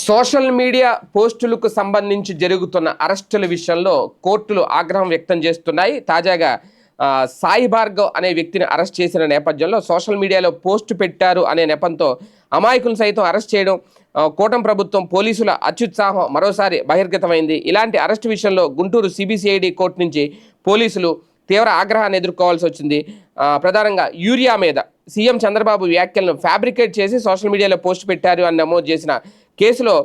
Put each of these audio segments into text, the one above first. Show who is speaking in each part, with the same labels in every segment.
Speaker 1: Social media పోస్టులకు సంబంధించి జరుగుతున్న అరెస్టుల విషయంలో కోర్టులు ఆగ్రహం వ్యక్తం చేస్తున్నాయి. తాజాగా సాయి భార్గవ్ అనే వ్యక్తిని అరెస్ట్ చేసిన నేపథ్యంలో సోషల్ మీడియాలో పోస్ట్ పెట్టారు అనే నెపంతో అమాయకులను సైతం అరెస్ట్ చేయడం కోటం కూటమి ప్రభుత్వం పోలీసుల అత్యుత్సాహం మరోసారి బహిర్గతమైంది. ఇలాంటి అరెస్ట్ విషయంలో గుంటూరు సిబిసిఐడి కోర్టు నుంచి పోలీసులు తీవ్ర ఆగ్రహాన్ని ఎదుర్కోవాల్సి వచ్చింది. ప్రధానంగా యూరియా మీద సీఎం చంద్రబాబు వ్యాఖ్యలను ఫ్యాబ్రికేట్ చేసి సోషల్ మీడియాలో పోస్ట్ పెట్టారు అని నమోదు చేసిన కేసులో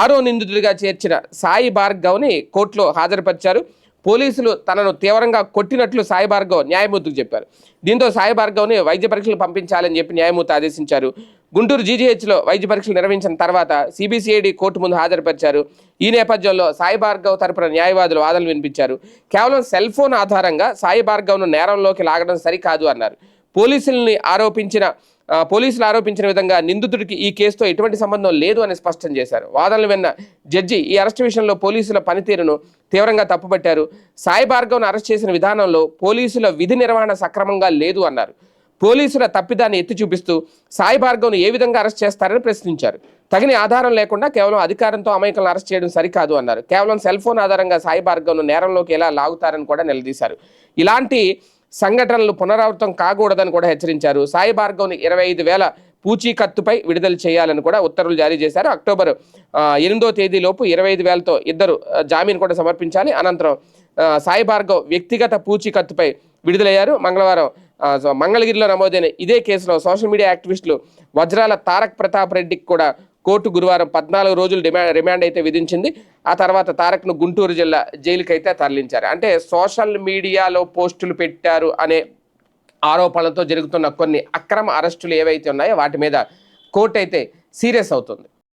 Speaker 1: ఆరో నిందితుడిగా చేర్చిన సాయి భార్గవ్ని కోర్టులో హాజరుపరిచారు. పోలీసులు తనను తీవ్రంగా కొట్టినట్లు సాయి భార్గవ్ న్యాయమూర్తికి చెప్పారు. దీంతో సాయి భార్గవ్ని వైద్య పరీక్షలు పంపించాలని చెప్పి న్యాయమూర్తి ఆదేశించారు. గుంటూరు జీజీహెచ్లో వైద్య పరీక్షలు నిర్వహించిన తర్వాత సిబిసిఐడి కోర్టు ముందు హాజరుపరిచారు. ఈ నేపథ్యంలో సాయి భార్గవ్ తరపున న్యాయవాదులు వాదనలు వినిపించారు. కేవలం సెల్ ఫోన్ ఆధారంగా సాయి భార్గవ్ను నేరంలోకి లాగడం సరికాదు అన్నారు. పోలీసుల్ని ఆరోపించిన పోలీసులు ఆరోపించిన విధంగా నిందితుడికి ఈ కేసుతో ఎటువంటి సంబంధం లేదు అని స్పష్టం చేశారు. వాదనలు విన్న జడ్జి ఈ అరెస్ట్ విషయంలో పోలీసుల పనితీరును తీవ్రంగా తప్పుపట్టారు. సాయి భార్గవ్ను అరెస్ట్ చేసిన విధానంలో పోలీసుల విధి నిర్వహణ సక్రమంగా లేదు అన్నారు. పోలీసుల తప్పిదాన్ని ఎత్తి చూపిస్తూ సాయి భార్గవ్ను ఏ విధంగా అరెస్ట్ చేస్తారని ప్రశ్నించారు. తగిన ఆధారం లేకుండా కేవలం అధికారంతో అమాయకులను అరెస్ట్ చేయడం సరికాదు అన్నారు. కేవలం సెల్ ఫోన్ ఆధారంగా సాయి భార్గవ్ను నేరంలోకి ఎలా లాగుతారని కూడా నిలదీశారు. ఇలాంటి సంఘటనలు పునరావృతం కాకూడదని కూడా హెచ్చరించారు. సాయి భార్గవ్ని ఇరవై ఐదు వేల పూచీకత్తుపై విడుదల చేయాలని కూడా ఉత్తర్వులు జారీ చేశారు. అక్టోబర్ ఎనిమిదో తేదీలోపు ఇరవై ఐదు వేలతో ఇద్దరు జామీన్ కూడా సమర్పించాలి. అనంతరం సాయి భార్గవ్ వ్యక్తిగత పూచీకత్తుపై విడుదలయ్యారు. మంగళవారం మంగళగిరిలో నమోదైన ఇదే కేసులో సోషల్ మీడియా యాక్టివిస్టులు వజ్రాల తారక్ ప్రతాప్ రెడ్డికి కూడా కోర్టు గురువారం పద్నాలుగు రోజులు డిమాండ్ రిమాండ్ అయితే విధించింది. ఆ తర్వాత తారక్ను గుంటూరు జిల్లా జైలుకైతే తరలించారు. అంటే సోషల్ మీడియాలో పోస్టులు పెట్టారు అనే ఆరోపణలతో జరుగుతున్న కొన్ని అక్రమ అరెస్టులు ఏవైతే ఉన్నాయో వాటి మీద కోర్టు అయితే సీరియస్ అవుతుంది.